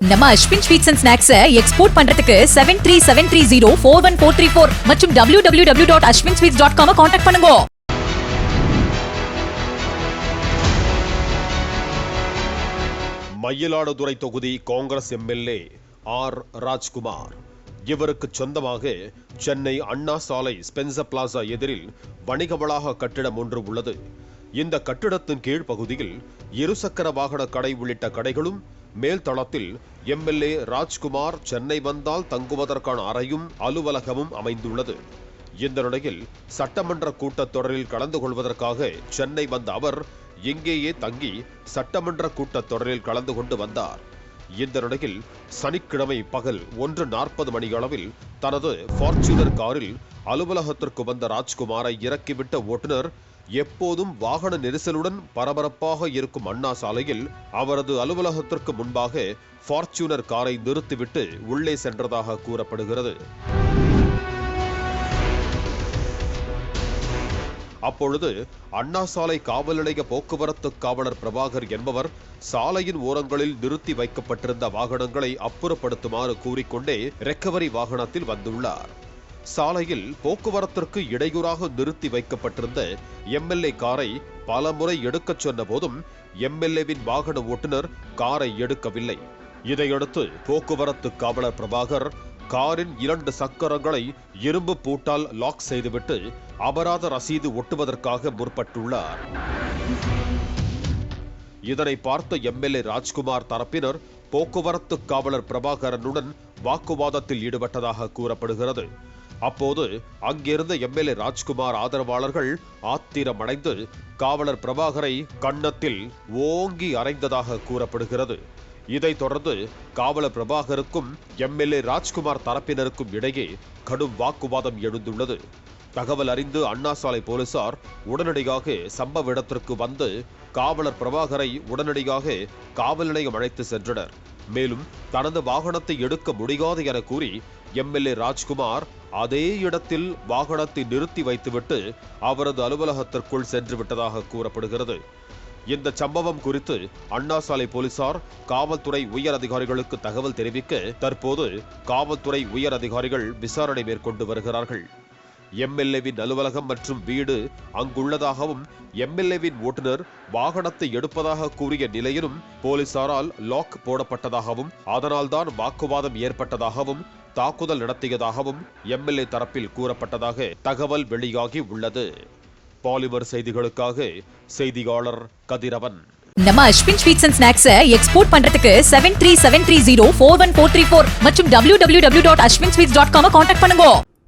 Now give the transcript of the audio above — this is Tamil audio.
நம்ம அஸ்வின் ஸ்வீட்ஸ் அண்ட் ஸ்நாக்ஸை எக்ஸ்போர்ட் பண்றதுக்கு seven three seven three zero four one four three four மற்றும் W W W dot Ashwin sweets dot com contact பண்ணுங்க. மயிலாடுதுறை தொகுதி காங்கிரஸ் எம்எல்ஏ ஆர். ராஜ்குமார். இவருக்கு சொந்தமாக சென்னை அண்ணா சாலை ஸ்பென்சர் பிளாசா எதிரில் வணிக வளாக கட்டிடம் ஒன்று உள்ளது. இந்த கட்டிடத்தின் கீழ் பகுதியில் இருசக்கர வாகன கடை உள்ளிட்ட கடைகளும் மேல் தளத்தில் எம்எல்ஏ ராஜ்குமார் சென்னை வந்தால் தங்குவதற்கான அறையும் அலுவலகமும் அமைந்துள்ளது. இந்த நிலையில் சட்டமன்ற கூட்டத்தொடரில் கலந்து கொள்வதற்காக சென்னை வந்த அவர் இங்கேயே தங்கி சட்டமன்ற கூட்டத்தொடரில் கலந்து கொண்டு வந்தார். இந்த நிலையில் சனிக்கிழமை பகல் ஒன்று நாற்பது மணி அளவில் தனது ஃபார்ச்சுனர் காரில் அலுவலகத்திற்கு வந்த ராஜ்குமாரை இறக்கிவிட்ட ஓட்டுநர் எப்போதும் வாகன நெரிசலுடன் பரபரப்பாக இருக்கும் அண்ணா சாலையில் அவரது அலுவலகத்திற்கு முன்பாக ஃபார்ச்சூனர் காரை நிறுத்திவிட்டு உள்ளே சென்றதாக கூறப்படுகிறது. அப்பொழுது அண்ணா சாலை காவல் நிலைய போக்குவரத்து காவலர் பிரபாகர் என்பவர் சாலையின் ஓரங்களில் நிறுத்தி வைக்கப்பட்டிருந்த வாகனங்களை அப்புறப்படுத்துமாறு கூறிக்கொண்டே ரெக்கவரி வாகனத்தில் வந்துள்ளார். சாலையில் போக்குவரத்திற்கு இடையூறாக நிறுத்தி வைக்கப்பட்டிருந்த எம்எல்ஏ காரை பலமுறை எடுக்கச் சொன்ன போதும் எம்எல்ஏவின் வாகன ஓட்டுநர் காரை எடுக்கவில்லை. இதையடுத்து போக்குவரத்து காவலர் பிரபாகர் காரின் இரண்டு சக்கரங்களை இரும்பு பூட்டால் லாக் செய்துவிட்டு அபராத ரசீது ஒட்டுவதற்காக முற்பட்டுள்ளார். இதனை பார்த்த எம்எல்ஏ ராஜ்குமார் தரப்பினர் போக்குவரத்து காவலர் பிரபாகரனுடன் வாக்குவாதத்தில் ஈடுபட்டதாக கூறப்படுகிறது. அப்போது அங்கிருந்த எம்எல்ஏ ராஜ்குமார் ஆதரவாளர்கள் ஆத்திரமடைந்து காவலர் பிரபாகரை கன்னத்தில் ஓங்கி அறைந்ததாக கூறப்படுகிறது. இதைத் தொடர்ந்து காவலர் பிரபாகருக்கும் எம்எல்ஏ ராஜ்குமார் தரப்பினருக்கும் இடையே கடும் வாக்குவாதம் எழுந்துள்ளது. தகவல் அறிந்து அண்ணா சாலை போலீசார் உடனடியாக சம்பவ இடத்திற்கு வந்து காவலர் பிரபாகரை உடனடியாக காவல் நிலையம் அழைத்து சென்றனர். மேலும் தனது வாகனத்தை எடுக்க முடியாது என கூறி எம்எல்ஏ ராஜ்குமார் அதே இடத்தில் வாகனத்தை நிறுத்தி வைத்துவிட்டு அவரது அலுவலகத்திற்குள் சென்று விட்டதாக கூறப்படுகிறது. இந்த சம்பவம் குறித்து அண்ணா சாலை போலீசார் காவல்துறை உயர் அதிகாரிகளுக்கு தகவல் தெரிவிக்க தற்போது காவல்துறை உயர் அதிகாரிகள் விசாரணை மேற்கொண்டு வருகிறார்கள். எம்எல்ஏவின் அலுவலகம் மற்றும் வீடு அங்குள்ளதாகவும் எம்எல்ஏவின் ஓட்டுநர் வாகனத்தை எடுப்பதாக கூறிய நிலையிலும் போலீசாரால் லாக் போடப்பட்டதாகவும் அதனால்தான் வாக்குவாதம் ஏற்பட்டதாகவும் தாக்குதல் நடத்தியதாகவும் எம்எல்ஏ தரப்பில் கூறப்பட்டதாக தகவல் வெளியாகி உள்ளது. பாலிமர் செய்திகளுக்காக செய்தியாளர் கதிரவன். நம்ம அஸ்வின் ஸ்வீட்ஸ் அண்ட் ஸ்நாக்ஸை எக்ஸ்போர்ட் பண்றதுக்கு seven three seven three zero four one four three four மற்றும் W W W dot Ashwin sweets dot com contact பண்ணுங்க.